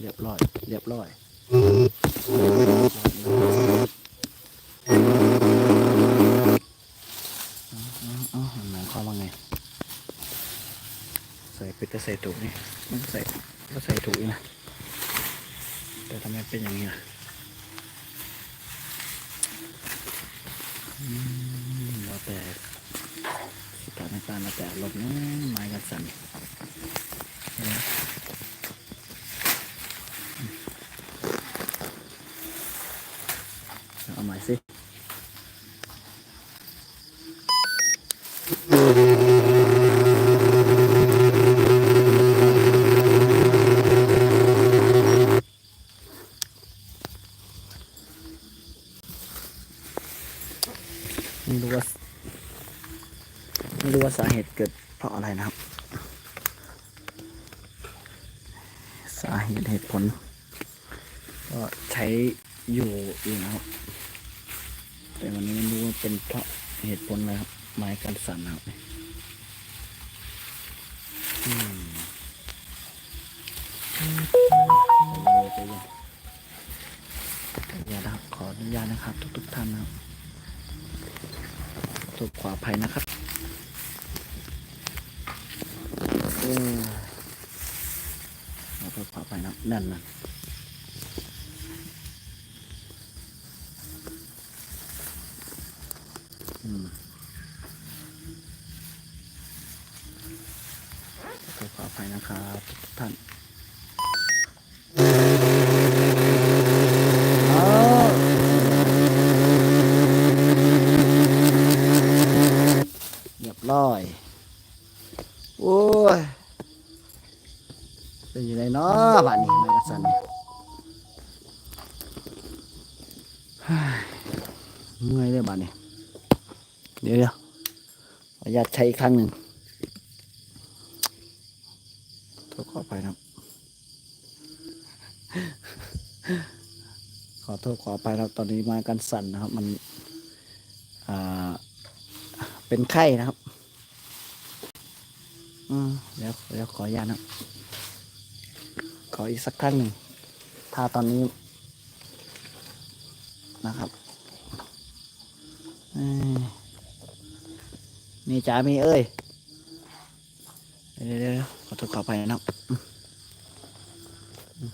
เรียบร้อย เรียบร้อยอ๋อหมายความว่าไง ใส่ปิดจะใส่ถูกนี่มันใส่ก็ใส่ถูกอีกนะ แต่ทำไมเป็นอย่างนี้ล่ะอืมแล้วแต่สถานการณ์แล้วแต่ลมนะไม้กันสั่นเห็นไหม เอาใหม่สิ ไม่รู้ว่าไม่รู้ว่าสาเหตุเกิดเพราะอะไรนะครับ สาเหตุเหตุผล ก็ใช้อยู่เองนะครับ แต่วันนี้ไม่รู้ว่าเป็นเพราะเหตุผลอะไรครับ ไม้กันสั่นนะครับอืม อย่านะครับขออนุญาตนะครับ ทุกๆท่านนะครับถูกขวาภัยนะครับเออเราถูกขวาภัยนะนั่นนะอืมถูกขวาภัยนะครับทุกท่านอ้าว เร้อย โอ้ยเป็นยังไงเนาะบ้านนี้ม่กระสันนี่เฮ้ยเมื่อยเลยบ้านนี้ เดี๋ยวเดี๋ยวขออนุญาตใช้อีกครั้งหนึ่งโทษขอไปครับขอโทษขอไปครับตอนนี้มากันสั่นนะครับ มัน อ่า เป็นไข้นะครับ อืมเดี๋ยวเดี๋ยวขออนุญาตนะ ขออีกสักครั้งหนึ่ง ถ้าตอนนี้ นะครับเอ้ยมีจ๋ามีเอ้ยเดี๋ยวเดี๋ยวเดี๋ยวขอโทษขอไปนะครับอืมอืม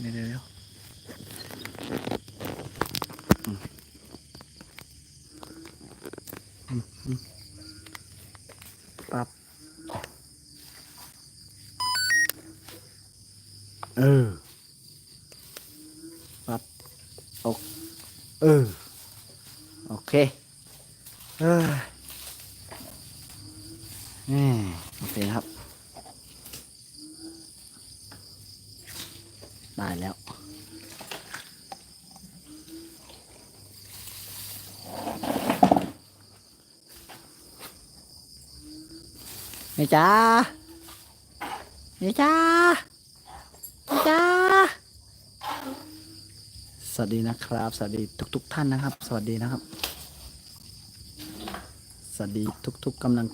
เดี๋ยวเดี๋ยวเดี๋ยวปั๊บ เออ ปั๊บโอเออโอเคเออนี่โอเคครับ ได้แล้วเมจ้าเมจ้าเมจ้าส วัสดีนะครับ สวัสดีทุกๆท่านนะครับ สวัสดีนะครับ สวัสดีทุก ๆกำลัง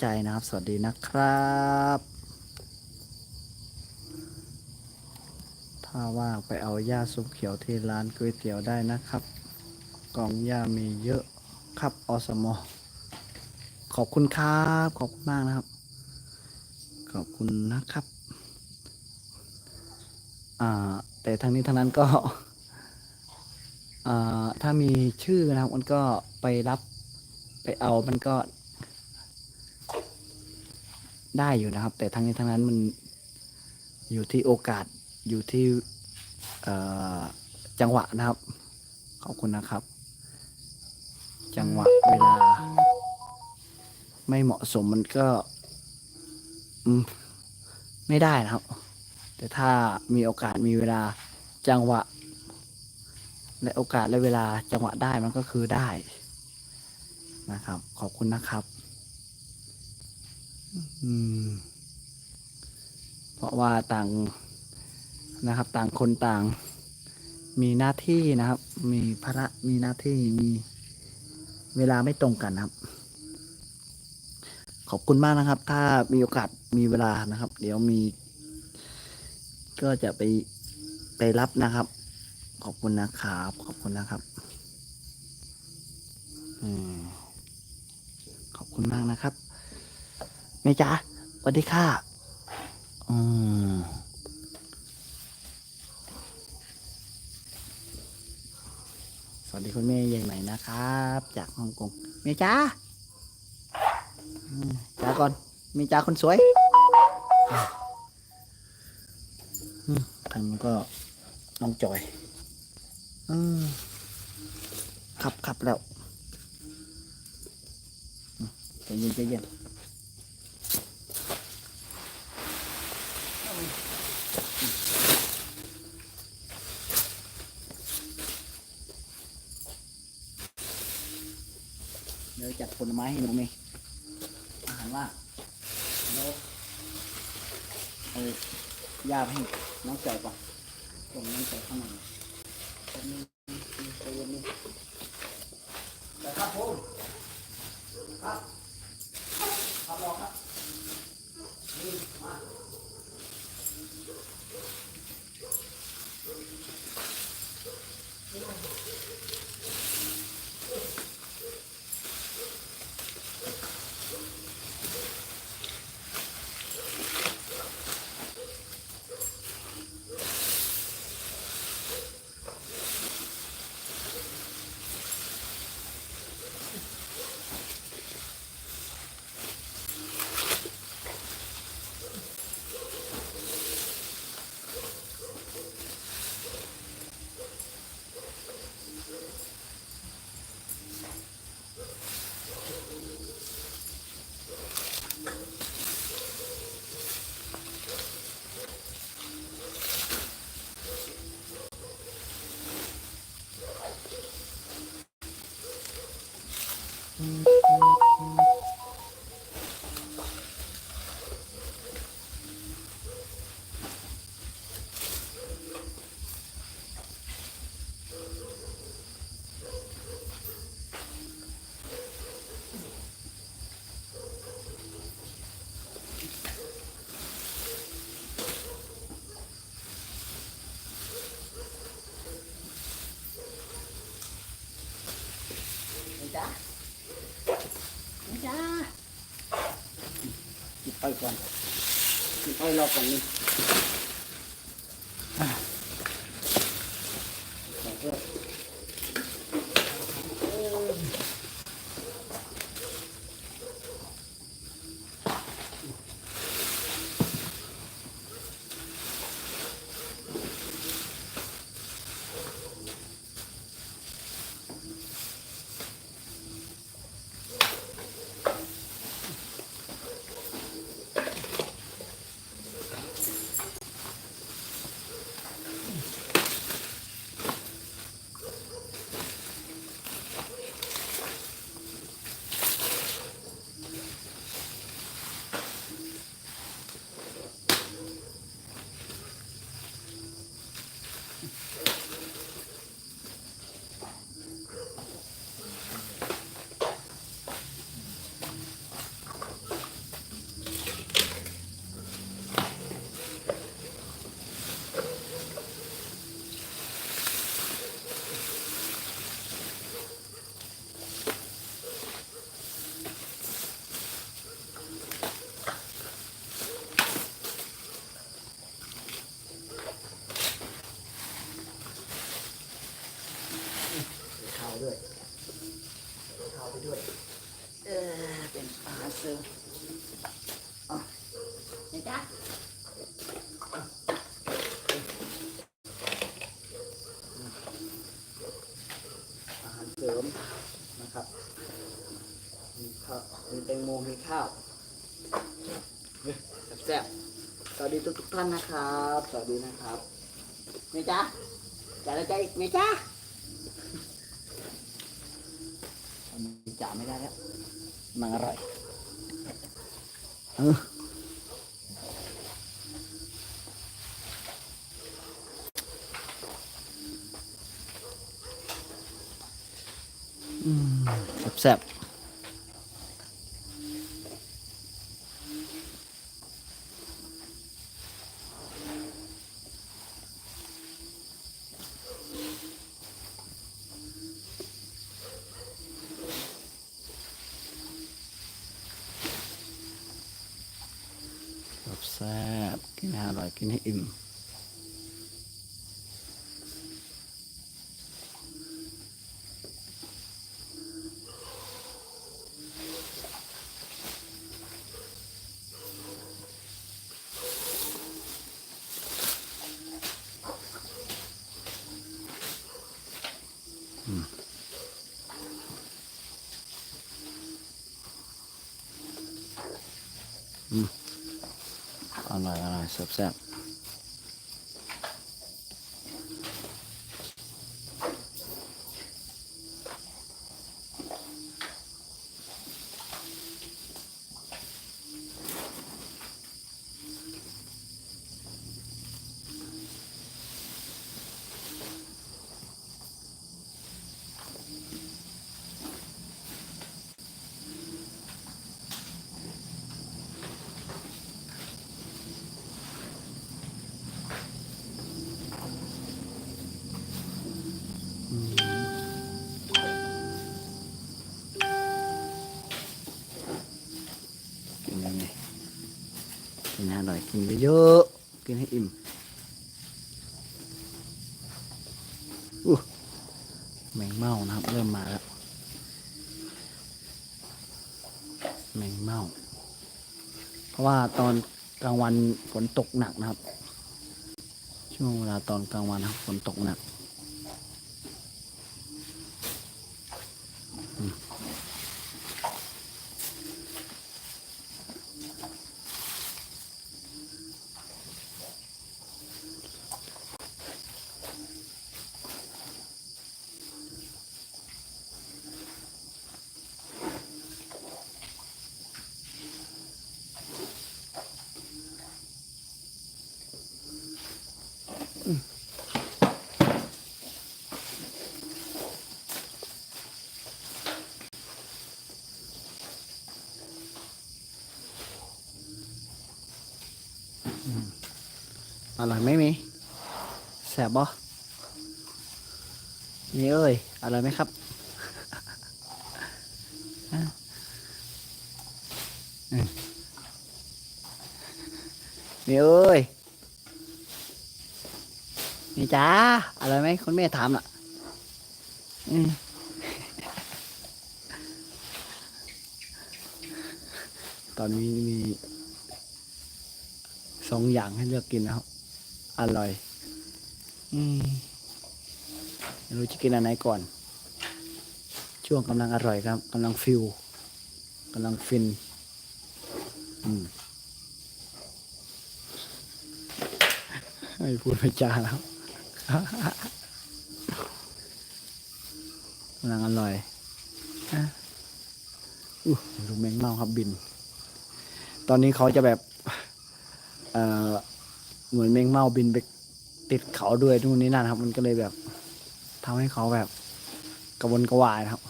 ใจนะครับ สวัสดีนะครับ ถ้าว่างไปเอาหญ้าซุปเขียวที่ร้านก๋วยเตี๋ยวได้นะครับกล่องหญ้ามีเยอะครับอสมขอบคุณครับ ขอบคุณมากนะครับ ขอบคุณนะครับ อ่า แต่ทั้งนี้ทั้งนั้นก็ ถ้ามีชื่อนะครับมันก็ไปรับไปเอามันก็ได้อยู่นะครับ แต่ทั้งนี้ทั้งนั้นมันอยู่ที่โอกาสอยู่ที่จังหวะนะครับ ขอบคุณนะครับ จังหวะเวลา ไม่เหมาะสมมันก็ไม่ได้นะครับ แต่ถ้ามีโอกาสมีเวลาจังหวะ และโอกาสและเวลาจังหวะได้มันก็คือได้นะครับ ขอบคุณนะครับ อืม เพราะว่าต่างนะครับ ต่างคนต่าง มีหน้าที่นะครับ มีภาระมีหน้าที่มีเวลาไม่ตรงกันนะครับ ขอบคุณมากนะครับ ถ้ามีโอกาสมีเวลานะครับ เดี๋ยวมี ก็จะไปไปรับนะครับ ขอบคุณนะครับ ขอบคุณนะครับอืมขอบคุณมากนะครับเมจ๋าสวัสดีค่ะอืมสวัสดีคุณแม่ใหญ่ใหมนะครับ จากฮ่องกงเมจ๋าจ๋าก่อนเมจ๋าคนสวยทางนั้ก็น้องจอย อืมขับขับแล้วใจเย็นใจเย็นเดี๋ยวจัดผลไม้ให้หนูเมย์อาหารว่างแล้วเอายาให้น้องจก่อนส่งน้องจเข้ามา ครับผมครับครับรอครับนี่มาไม่จ้าไม่จ้า ก่อนกินอ้อยรอก่อนนี่อะขอโทษเออ ข้าวด้วยข้าวไปด้วย เออ เป็นอาหารเสริมเอะนี่ จ้ะอาหารเสริมนะครับ มีข้าวมีแตงโมมีข้าวเฮ้ยแซ่บๆสวัสดีทุกทุกๆท่านนะครับ สวัสดีนะครับนี่จ้ะจ่ายแล้วใจาอีกนี่จ้ะอันนี้จ่าไม่ได้แล้วมันอร่อย เออ แซ่บๆ แบบแซ่บกินให้อร่อยกินให้อิ่ม อร่อยอร่อยแซ่บ หน่อยกินเยอะๆกินให้อิ่มอู้แมงเม่านะครับ เริ่มมาแล้ว แมงเม่า เพราะว่าตอนกลางวันฝนตกหนักนะครับ ช่วงเวลาตอนกลางวันนะครับฝนตกหนัก ร่อยไหมมีแสบบ่มีเอ้ยอร่อยไหมครับฮะอืมมีเอ้ยมีจ้าอร่อยไหมคุณแม่ถามน่ะ อืมตอนนี้มีสองอย่างให้เลือกกินนะครับ อร่อย อืมไม่รู้จะกินอันไหนก่อน ช่วงกำลังอร่อยครับกำลังฟิลกำลังฟิน อืมไม่พูดไม่จาแล้วกำลังอร่อยอะอู้ดูแมงเม่าครับบิน ตอนนี้เขาจะแบบ เอ่อ เหมือนแมงเม่าบินไปติดเขาด้วยทุกนนี้นั่นครับ มันก็เลยแบบทำให้เขาแบบกระวนกระวายนะครับ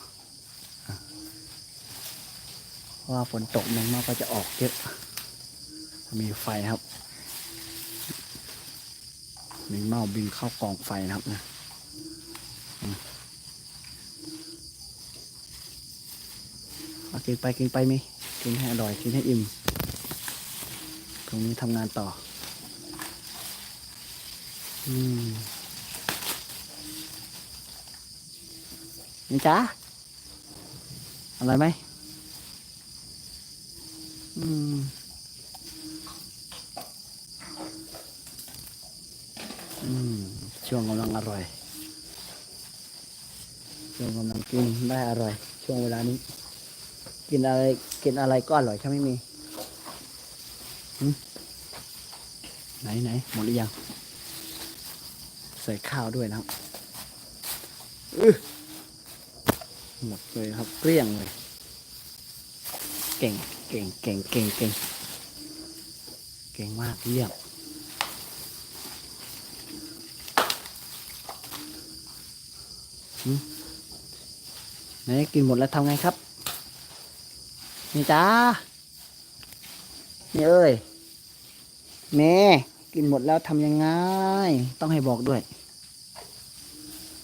เพราะว่าฝนตกแมงเม่าก็จะออกเยอะมีไฟนะครับแมงเม่าบินเข้ากองไฟนะครับนะเอากินไปกินไปมีกินให้อร่อยกินให้อิ่มตรงนี้ทำงานต่อ นี่จ้าอะไรไหมอืมอืมช่วงกำลังอร่อย ช่วงกำลังกินได้อร่อย ช่วงเวลานี้ กินอะไรกินอะไรก็อร่อยใช่ไหมมีไหนไหนหมดหรือยัง ใส่ข้าวด้วยนะครับหมดเลยครับเกลี้ยงเลย เก่งเก่งเก่งเก่งเก่งเก่งมากเยี่ยมหืมไหนกินหมดแล้วทำไงครับ นี่จ้านี่เอ้ยแม่ กินหมดแล้วทำยังไง ต้องให้บอกด้วย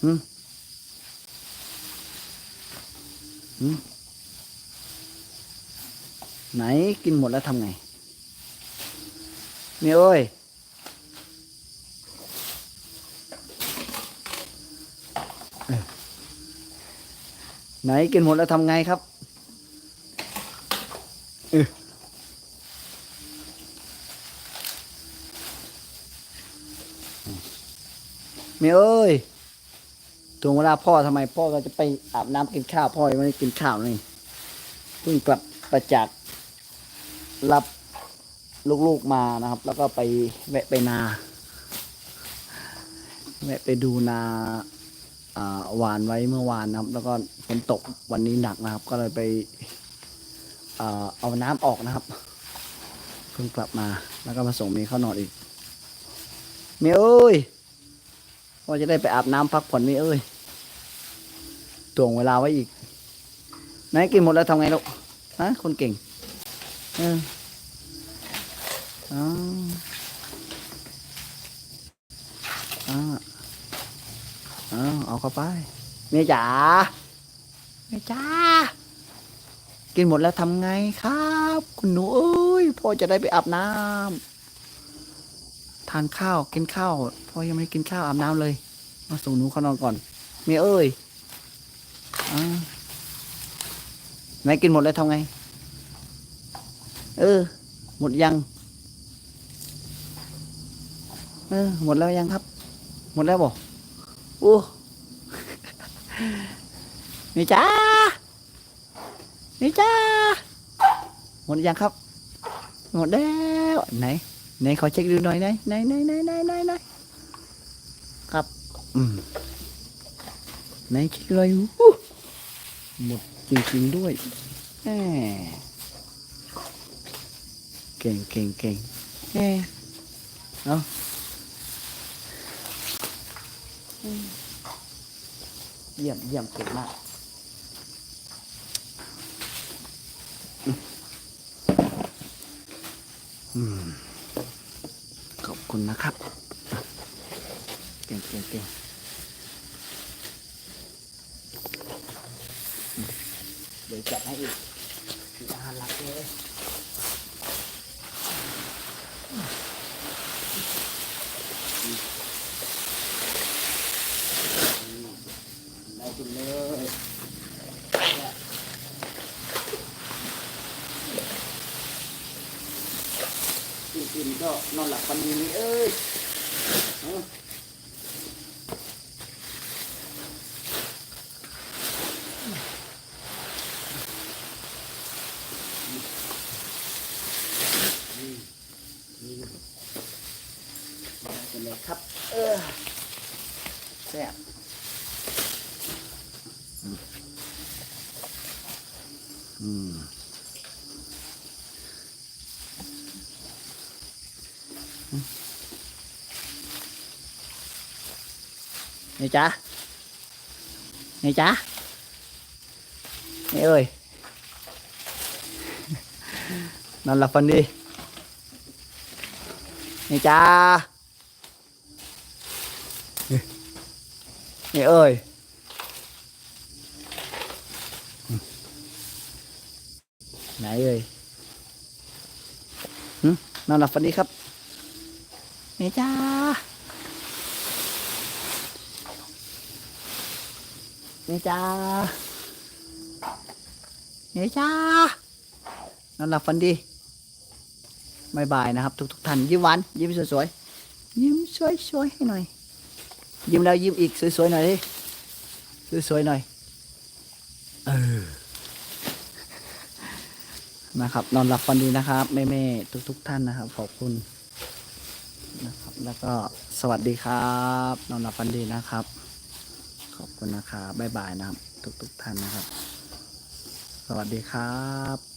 หืมหืมไหนกินหมดแล้วทำไงเมียเอ้ยเอ้ยไหนกินหมดแล้วทำไงครับเออ มีเอ้ยถึงเวลาพ่อทำไมพ่อก็จะไปอาบน้ำกินข้าวพ่อยังไม่ได้กินข้าวนี่เพิ่งกลับประจากรับลูกๆมานะครับ แล้วก็ไปแวะไปนาแวะไปดูนาหวานไว้เมื่อวานนะครับ แล้วก็ฝนตกวันนี้หนักนะครับ ก็เลยไปอเอาน้ำออกนะครับเพิ่งกลับมาแล้วก็มาส่งเมย์เข้านอนอีกเมย์เอ้ย ว่าจะได้ไปอาบน้ำพักผ่อนเมย์เอ้ยตวงเวลาไว้อีกไหนกินหมดแล้วทำไงลูกฮะคนเก่งเอออ๋ออ่าเอาเอาเข้าไปเมียจ๋าเมียจ๋ากินหมดแล้วทำไงครับ คุณหนูเอ้ยพ่อจะได้ไปอาบน้ำ ทานข้าวกินข้าวพ่อยังไม่ได้กินข้าวอาบน้ำเลย มาส่งหนูเข้านอนก่อนเมียเอ้ยอไหนกินหมดแล้วทำไง เออ หมดยัง เออ หมดแล้วยังครับ หมดแล้วบ่โอ้นี่จ้านี่จ้าหมดยังครับ หมดแล้วไหน ไหนขอเช็คดูหน่อยไหนไหนไหนไหนไหนไหนไหนครับอืมไหนเช็คเลยอู้หมดจริงๆด้วยแหมเก่งเก่งเก่งแหมเอาเยี่ยมเยี่ยมเก่งมากอืมขอบ คุณนะครับ เก่งเก่งเก่งเดี๋ยวจับให้อีกมีอาหารหลักเลยได้กินเลย ก็นอนหลับฝันดีนี่เอ้ยเอา ได้กันเลยครับ เออแซ่บอืมอืมอืม นี่จ้านี่จ้านี่เอ้ยนอนหลับฝันดีนี่จ้านี่เอ้ยไหนเอ้ยนอนหลับฝันดีครับนี่จ้า นี่จ้านี่จ้านอนหลับฝันดีบายบายนะครับ ทุกทุกๆท่านยิ้มหวานยิ้มสวยๆยิ้มสวยๆให้หน่อย ยิ้มแล้วยิ้มอีกสวยๆหน่อยดิสวยๆหน่อยเออนะครับ นอนหลับฝันดีนะครับแม่ๆทุกๆท่านนะครับ ขอบคุณนะครับ แล้วก็สวัสดีครับ นอนหลับฝันดีนะครับ ขอบคุณนะครับบ๊ายบายนะครับ ทุกๆท่านนะครับ สวัสดีครับ